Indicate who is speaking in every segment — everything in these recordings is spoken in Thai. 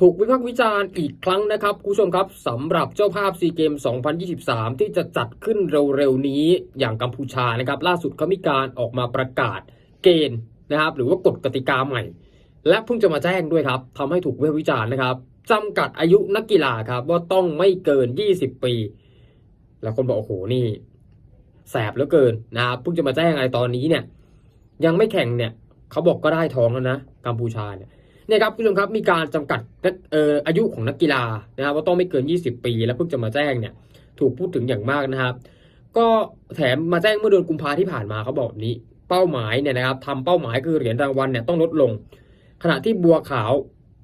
Speaker 1: ถูกวิพากษ์วิจารณ์อีกครั้งนะครับคุณผู้ชมครับสำหรับเจ้าภาพซีเกม 2023 ที่จะจัดขึ้นเร็วๆนี้อย่างกัมพูชานะครับ ล่าสุดเขามีการออกมาประกาศเกณฑ์นะครับ หรือว่ากฎกติกาใหม่ และเพิ่งจะมาแจ้งด้วยครับทำให้ถูกวิพากษ์วิจารณ์นะครับจำกัดอายุนักกีฬาครับว่าต้องไม่เกิน 20 ปี แล้วคนบอกโอ้โหนี่แสบเหลือเกินนะครับเพิ่งจะมาแจ้งอะไรตอนนี้เนี่ย ยังไม่แข่งเนี่ยเขาบอกก็ได้ท้องแล้วนะกัมพูชาเนี่ย นี่ยครับคุณผู้ชมครับมีการจำกัดอออายุของนักกีฬานะครับว่าต้องไม่เกิน 20 ปี แล้วเพิ่งจะมาแจ้งเนี่ยถูกพูดถึงอย่างมากนะครับ ก็แถมมาแจ้งเมื่อเดือนกุมภาที่ผ่านมาเขาบอกแบบนี้ เป้าหมายเนี่ยนะครับทำเป้าหมายคือเหรียญรางวัลเนี่ยต้องลดลง ขณะที่บัวขาว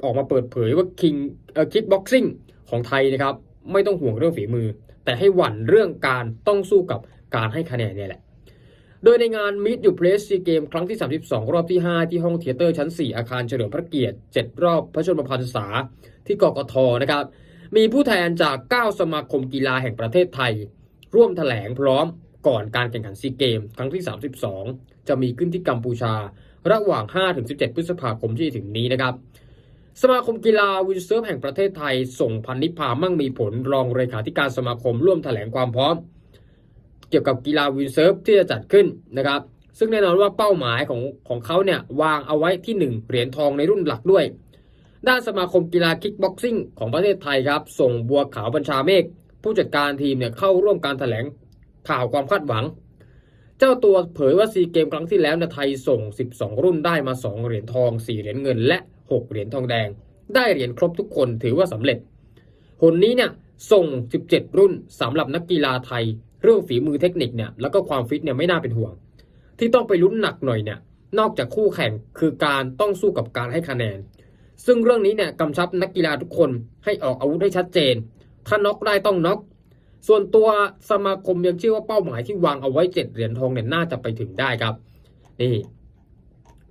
Speaker 1: ออกมาเปิดเผยว่าคิงเอ่อคิกบ็อกซิ่งของไทยนะครับ ไม่ต้องห่วงเรื่องฝีมือ แต่ให้หวั่นเรื่องการต้องสู้กับการให้คะแนนเนี่ยแหละ โดยในงาน Meet You Place ซีเกมครั้งที่ 32 รอบที่ 5 ที่ห้องเทเตอร์ชั้น 4 อาคารเฉลิมพระเกียรติ 7 รอบพระชนมพรรษาที่กกทนะครับ มีผู้แทนจาก 9 สมาคมกีฬาแห่งประเทศไทย ร่วมแถลงพร้อมก่อนการแข่งขันซีเกม ครั้งที่ 32 จะมีขึ้นที่กัมพูชา ระหว่าง 5-17 พฤษภาคมที่ถึงนี้นะครับ สมาคมกีฬาวินเซิร์ฟแห่งประเทศไทย ส่งพันนิพามั่งมีผลรองเลขาธิการสมาคมร่วมแถลงความพร้อม เกี่ยวกับกีฬาวินเซิร์ฟที่จะจัดขึ้นนะครับ ซึ่งแน่นอนว่าเป้าหมายของของเขาเนี่ยวางเอาไว้ที่ 1 เหรียญทองในรุ่นหลักด้วย ด้านสมาคมกีฬาคิกบ็อกซิ่งของประเทศไทยครับ ส่งบัวขาวบัญชาเมฆผู้จัดการทีมเนี่ยเข้าร่วมการแถลงข่าวความคาดหวัง เจ้าตัวเผยว่าซีเกมครั้งที่แล้วนี่ยไทยส่ง 12 รุ่นได้มา 2 เหรียญทอง 4 เหรียญเงิน และ 6 เหรียญทองแดง ได้เหรียญครบทุกคนถือว่าสำเร็จหนนี้เนี่ยส่ง 17 รุ่นสำหรับนักกีฬาไทย เรื่องฝีมือเทคนิคเนี่ยแล้วก็ความฟิตเนี่ยไม่น่าเป็นห่วง ที่ต้องไปลุ้นหนักหน่อยเนี่ยนอกจากคู่แข่งคือการต้องสู้กับการให้คะแนน ซึ่งเรื่องนี้เนี่ยกำชับนักกีฬาทุกคนให้ออกอาวุธให้ชัดเจน ถ้าน็อกได้ต้องน็อกส่วนตัวสมาคมยังเชื่อว่าเป้าหมายที่วางเอาไว้เจ็ดเหรียญทองเนี่ยน่าจะไปถึงได้ครับนี่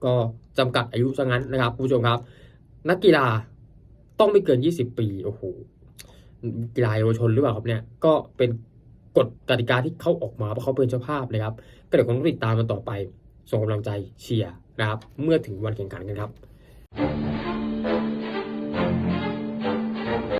Speaker 1: ก็จำกัดอายุซะงั้นนะครับคุณผู้ชมครับ นักกีฬาต้องไม่เกิน 20 ปีโอ้โหกีฬาเยาวชนหรือเปล่าครับเนี่ยก็เป็น กฎกติกาที่เขาออกมาเพราะเขาเป็นเจ้าภาพนะครับ ก็เดี๋ยวคงต้องติดตามมันต่อไป ส่งกำลังใจเชียร์นะครับ เมื่อถึงวันแข่งขันกันครับ